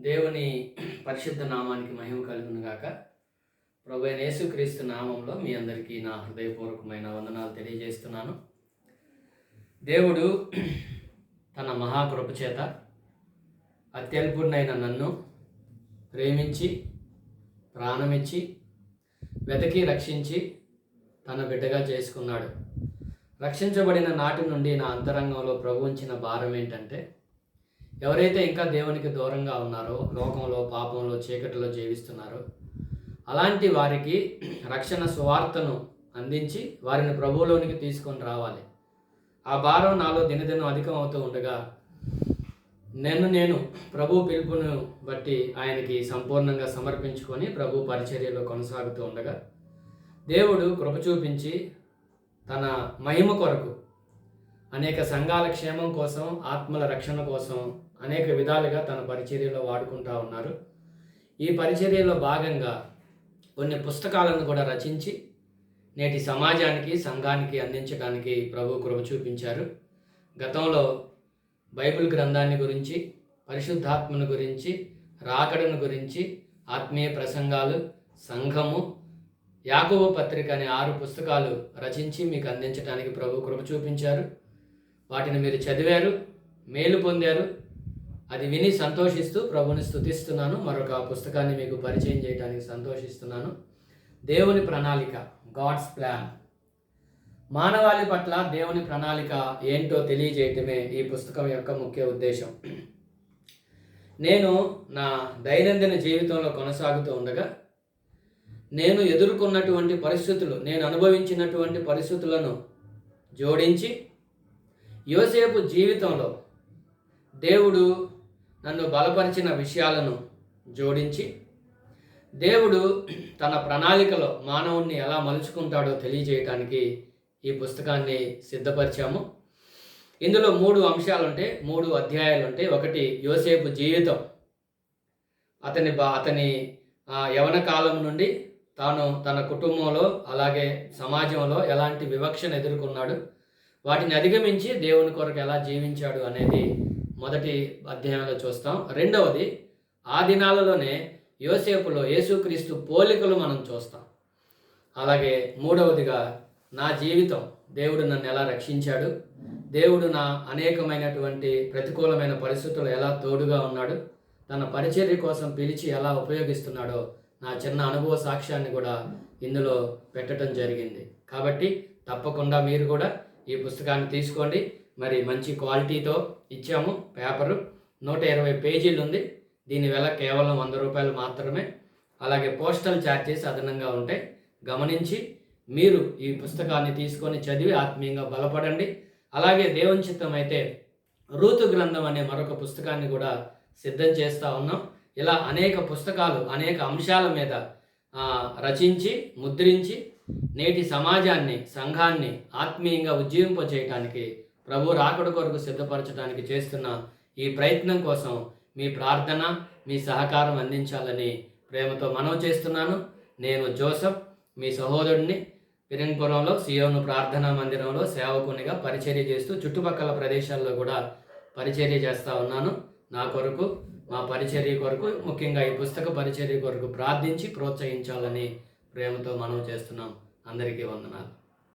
దేవుని పరిశుద్ధ నామానికి మహిమ కలుగును గాక ప్రభు యేసుక్రీస్తు నామంలో మీ అందరికీ నా హృదయపూర్వకమైన వందనాలు తెలియజేస్తున్నాను. దేవుడు తన మహాకృప చేత అత్యల్పుడినైన నన్ను ప్రేమించి ప్రాణమిచ్చి వెతకి రక్షించి తన బిడ్డగా చేసుకున్నాడు. రక్షించబడిన నాటి నుండి నా అంతరంగంలో ప్రభు ఉంచిన భారం ఏంటంటే ఎవరైతే ఇంకా దేవునికి దూరంగా ఉన్నారో లోకంలో పాపంలో చీకటిలో జీవిస్తున్నారో అలాంటి వారికి రక్షణ సువార్తను అందించి వారిని ప్రభువులోనికి తీసుకొని రావాలి. ఆ భారం నాలో దినదినం అధికం అవుతూ ఉండగా నేను నేను ప్రభు పిలుపును బట్టి ఆయనకి సంపూర్ణంగా సమర్పించుకొని ప్రభు పరిచర్యలో కొనసాగుతూ ఉండగా దేవుడు కృప చూపించి తన మహిమ కొరకు అనేక సంఘాల క్షేమం కోసం ఆత్మల రక్షణ కోసం అనేక విధాలుగా తన పరిచర్యలో వాడుకుంటా ఉన్నారు. ఈ పరిచర్యలో భాగంగా కొన్ని పుస్తకాలను కూడా రచించి నేటి సమాజానికి సంఘానికి అందించడానికి ప్రభు కృప చూపించారు. గతంలో బైబిల్ గ్రంథాన్ని గురించి పరిశుద్ధాత్మను గురించి రాకడను గురించి ఆత్మీయ ప్రసంగాలు సంఘము యాకోబు పత్రిక అనే ఆరు పుస్తకాలు రచించి మీకు అందించడానికి ప్రభు కృప చూపించారు. వాటిని మీరు చదివారు మేలు పొందారు. అది విని సంతోషిస్తూ ప్రభుని స్తుతిస్తున్నాను. మరొక పుస్తకాన్ని మీకు పరిచయం చేయడానికి సంతోషిస్తున్నాను. దేవుని ప్రణాళిక గాడ్స్ ప్లాన్. మానవాళి పట్ల దేవుని ప్రణాళిక ఏంటో తెలియజేయటమే ఈ పుస్తకం యొక్క ముఖ్య ఉద్దేశం. నేను నా దైనందిన జీవితంలో కొనసాగుతూ ఉండగా నేను ఎదుర్కొన్నటువంటి పరిస్థితులు నేను అనుభవించినటువంటి పరిస్థితులను జోడించి యోసేపు జీవితంలో దేవుడు నన్ను బలపరిచిన విషయాలను జోడించి దేవుడు తన ప్రణాళికలో మానవుణ్ణి ఎలా మలుచుకుంటాడో తెలియజేయటానికి ఈ పుస్తకాన్ని సిద్ధపరిచాము. ఇందులో మూడు అంశాలుంటే మూడు అధ్యాయాలుంటే ఒకటి యోసేపు జీవితం. అతని బా అతని ఆ, యవన కాలం నుండి తాను తన కుటుంబంలో అలాగే సమాజంలో ఎలాంటి వివక్షను ఎదుర్కొన్నాడు వాటిని అధిగమించి దేవుని కొరకు ఎలా జీవించాడు అనేది మొదటి అధ్యాయంలో చూస్తాం. రెండవది ఆ దినాలలోనే యోసేపులో యేసుక్రీస్తు పోలికలు మనం చూస్తాం. అలాగే మూడవదిగా నా జీవితం దేవుడు నన్ను ఎలా రక్షించాడు? దేవుడు నా అనేకమైనటువంటి ప్రతికూలమైన పరిస్థితులు ఎలా తోడుగా ఉన్నాడు? తన పరిచర్య కోసం పిలిచి ఎలా ఉపయోగిస్తున్నాడో నా చిన్న అనుభవ సాక్ష్యాన్ని కూడా ఇందులో పెట్టడం జరిగింది. కాబట్టి తప్పకుండా మీరు కూడా ఈ పుస్తకాన్ని తీసుకోండి. మరి మంచి క్వాలిటీతో ఇచ్చాము పేపరు. నూట ఇరవై పేజీలు ఉంది. దీనివల్ల కేవలం వంద రూపాయలు మాత్రమే. అలాగే పోస్టల్ ఛార్జెస్ అదనంగా ఉంటాయి. గమనించి మీరు ఈ పుస్తకాన్ని తీసుకొని చదివి ఆత్మీయంగా బలపడండి. అలాగే దేవుని చిత్తం అయితే రూతు గ్రంథం అనే మరొక పుస్తకాన్ని కూడా సిద్ధం చేస్తూ ఉన్నాం. ఇలా అనేక పుస్తకాలు అనేక అంశాల మీద రచించి ముద్రించి నేటి సమాజాన్ని సంఘాన్ని ఆత్మీయంగా ఉజ్జీవింపచేయటానికి ప్రభు రాకడ కొరకు సిద్ధపరచడానికి చేస్తున్న ఈ ప్రయత్నం కోసం మీ ప్రార్థన మీ సహకారం అందించాలని ప్రేమతో మనవి చేస్తున్నాను. నేను జోసఫ్ మీ సహోదరుడిని పిరంగపురంలో సియోను ప్రార్థనా మందిరంలో సేవకునిగా పరిచర్య చేస్తూ చుట్టుపక్కల ప్రదేశాల్లో కూడా పరిచర్య చేస్తూ ఉన్నాను. నా కొరకు మా పరిచర్య కొరకు ముఖ్యంగా ఈ పుస్తక పరిచర్య కొరకు ప్రార్థించి ప్రోత్సహించాలని ప్రేమతో మనవి చేస్తున్నాం. అందరికీ వందనాలు.